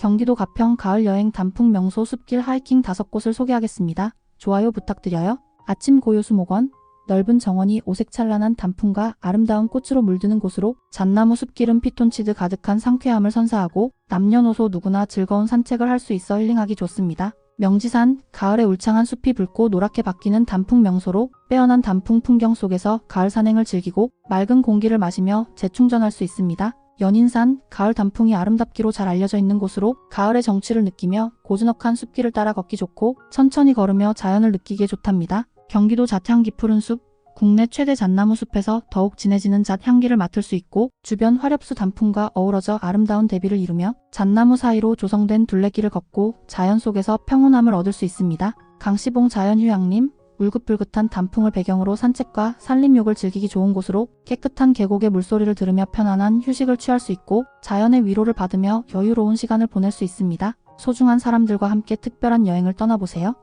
경기도 가평 가을 여행 단풍 명소 숲길 하이킹 다섯 곳을 소개하겠습니다. 좋아요 부탁드려요. 아침 고요수목원, 넓은 정원이 오색찬란한 단풍과 아름다운 꽃으로 물드는 곳으로 잣나무 숲길은 피톤치드 가득한 상쾌함을 선사하고 남녀노소 누구나 즐거운 산책을 할 수 있어 힐링하기 좋습니다. 명지산, 가을에 울창한 숲이 붉고 노랗게 바뀌는 단풍 명소로 빼어난 단풍 풍경 속에서 가을 산행을 즐기고 맑은 공기를 마시며 재충전할 수 있습니다. 연인산, 가을 단풍이 아름답기로 잘 알려져 있는 곳으로 가을의 정취를 느끼며 고즈넉한 숲길을 따라 걷기 좋고 천천히 걸으며 자연을 느끼기에 좋답니다. 경기도 잣향기 푸른 숲, 국내 최대 잣나무 숲에서 더욱 진해지는 잣 향기를 맡을 수 있고 주변 화렵수 단풍과 어우러져 아름다운 대비를 이루며 잣나무 사이로 조성된 둘레길을 걷고 자연 속에서 평온함을 얻을 수 있습니다. 강시봉 자연휴양림, 울긋불긋한 단풍을 배경으로 산책과 산림욕을 즐기기 좋은 곳으로 깨끗한 계곡의 물소리를 들으며 편안한 휴식을 취할 수 있고 자연의 위로를 받으며 여유로운 시간을 보낼 수 있습니다. 소중한 사람들과 함께 특별한 여행을 떠나보세요.